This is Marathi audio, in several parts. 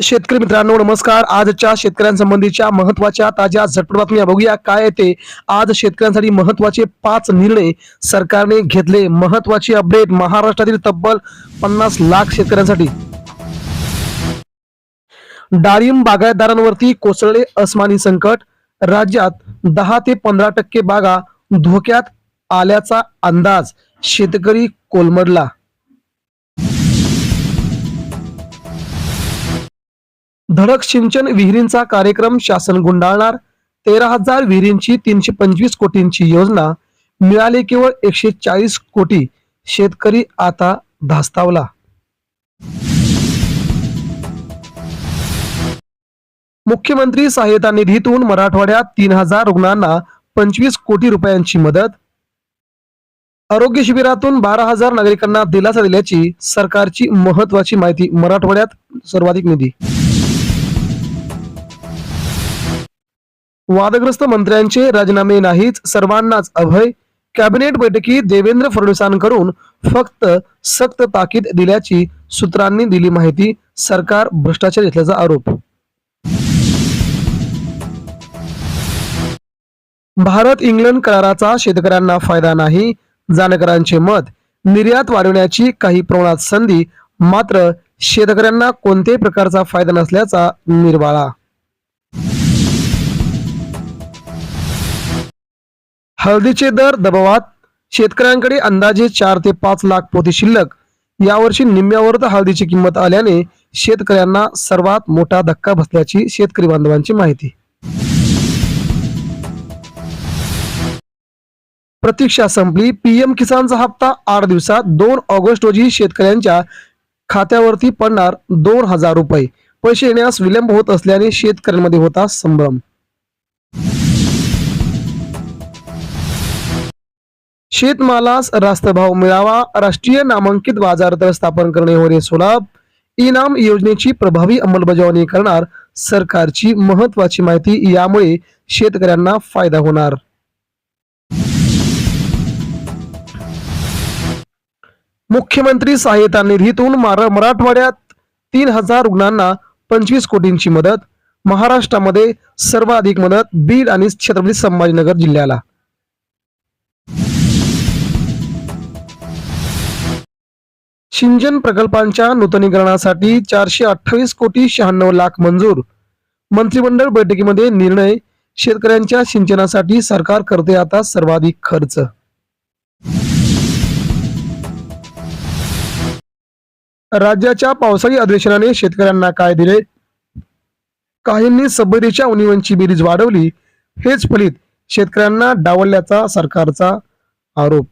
शेतकरी मित्रांनो नमस्कार. आजच्या शेतकऱ्यांसंबंधीच्या महत्त्वाच्या ताज्या झटपट बातम्या बघूया. काय येते आज शेतकऱ्यांसाठी महत्त्वाचे पाच निर्णय सरकारने घेतले. महत्वाची अपडेट महाराष्ट्रातील तब्बल पन्नास लाख शेतकऱ्यांसाठी. डाळिंब बागायतदारांवरती कोसळले अस्मानी संकट. राज्यात दहा ते पंधरा टक्के बागा धोक्यात आल्याचा अंदाज शेतकरी कोलमडला. धडक सिंचन विहिरींचा कार्यक्रम शासन गुंडाळणार. तेरा हजार विहिरींची तीनशे पंचवीस कोटींची योजना. मिळाली केवळ एकशे चाळीस कोटी. शेतकरी आता धास्तावला. मुख्यमंत्री सहाय्यता निधीतून मराठवाड्यात तीन हजार रुग्णांना पंचवीस कोटी रुपयांची मदत. आरोग्य शिबिरातून बारा हजार नागरिकांना दिलासा दिल्याची सरकारची महत्वाची माहिती मराठवाड्यात सर्वाधिक निधी. वादग्रस्त मंत्र्यांचे राजीनामे नाहीच सर्वांनाच अभय. कॅबिनेट बैठकीत देवेंद्र फडणवीसांकडून फक्त सक्त ताकीद दिल्याची सूत्रांनी दिली माहिती सरकार भ्रष्टाचार घेतल्याचा आरोप. भारत इंग्लंड कराराचा शेतकऱ्यांना फायदा नाही जाणकारांचे मत. निर्यात वाढवण्याची काही प्रमाणात संधी मात्र शेतकऱ्यांना कोणत्याही प्रकारचा फायदा नसल्याचा निर्वाळा. हळदीचे दर दबावात शेतकऱ्यांकडे अंदाजे चार ते पाच लाख पोती शिल्लक. यावर्षी निम्म्यावर हळदीची किंमत आल्याने शेतकऱ्यांना सर्वात मोठा धक्का बसल्याची शेतकरी बांधवांची माहिती. प्रतीक्षा संपली. पीएम किसानचा हप्ता आठ दिवसात दोन ऑगस्ट रोजी शेतकऱ्यांच्या खात्यावरती पडणार दोन हजार रुपये. पैसे येण्यास विलंब होत असल्याने शेतकऱ्यांमध्ये होता संभ्रम. शेतमालास रास्त भाव मिळावा राष्ट्रीय नामांकित बाजार दर स्थापन करणे होणे सुलभ इनाम योजनेची प्रभावी अंमलबजावणी करणार सरकारची महत्वाची माहिती यामुळे शेतकऱ्यांना फायदा होणार. मुख्यमंत्री सहाय्यता निधीतून मराठवाड्यात तीन हजार रुग्णांना पंचवीस कोटींची मदत. महाराष्ट्रामध्ये सर्वाधिक मदत बीड आणि छत्रपती संभाजीनगर जिल्ह्याला. सिंचन प्रकल्पांच्या नूतनीकरणासाठी चारशे अठ्ठावीस कोटी शहाण्णव लाख मंजूर. मंत्रिमंडळ बैठकीमध्ये निर्णय शेतकऱ्यांच्या सिंचनासाठी सरकार करते आता सर्वाधिक खर्च. राज्याच्या पावसाळी अधिवेशनाने शेतकऱ्यांना काय दिले? काहींनी सबरीच्या उनिवांची बेरीज वाढवली हेच फलित शेतकऱ्यांना डावलल्याचा सरकारचा आरोप.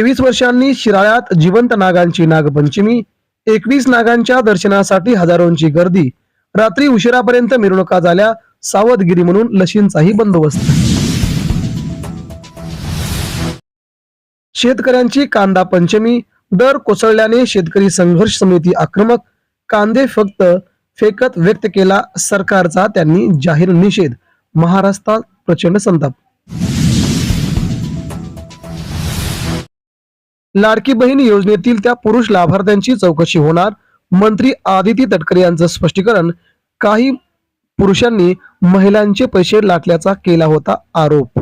तेवीस वर्षांनी शिराळ्यात जिवंत नागांची नागपंचमी एकवीस नागांच्या दर्शनासाठी हजारोंची गर्दी रात्री उशिरापर्यंत मिरवणुका झाल्या सावधगिरी म्हणून लशींचाही बंदोबस्त. शेतकऱ्यांची कांदा पंचमी दर कोसळल्याने शेतकरी संघर्ष समिती आक्रमक कांदे फक्त फेकत व्यक्त केला सरकारचा त्यांनी जाहीर निषेध महाराष्ट्रात प्रचंड संताप लाडकी बहीण योजनेतील त्या पुरुष लाभार्थ्यांची चौकशी होणार. मंत्री आदिती तटकरे यांचं स्पष्टीकरण काही पुरुषांनी महिलांचे पैसे लाटल्याचा केला होता आरोप.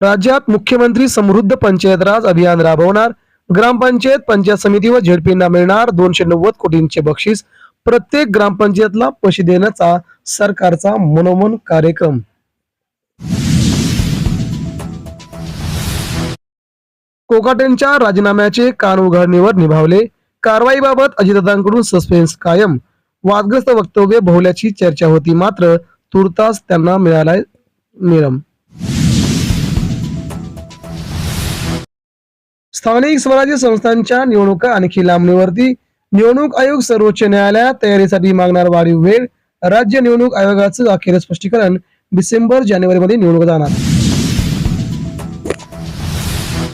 राज्यात मुख्यमंत्री समृद्ध पंचायत राज अभियान राबवणार. ग्रामपंचायत पंचायत समिती व झेडपींना मिळणार दोनशे नव्वद कोटींचे बक्षीस. प्रत्येक ग्रामपंचायतला पैसे देण्याचा सरकारचा मनोमन कार्यक्रम. कोकाटेंच्या राजीनाम्याचे कान उघडणीवर निभावले. कारवाईबाबत अजितदादांकडून सस्पेन्स कायम. वादग्रस्त वक्तव्य भोवल्याची चर्चा होती मात्र तुर्तास त्यांना मिळालाय निरम स्थानिक स्वराज्य संस्थांच्या निवडणुका आणखी लांबणीवरती. निवडणूक आयोग सर्वोच्च न्यायालयात तयारीसाठी मागणार वाढीव वेळ. राज्य निवडणूक आयोगाचं अखेर स्पष्टीकरण डिसेंबर जानेवारीमध्ये निवडणूक जाणार.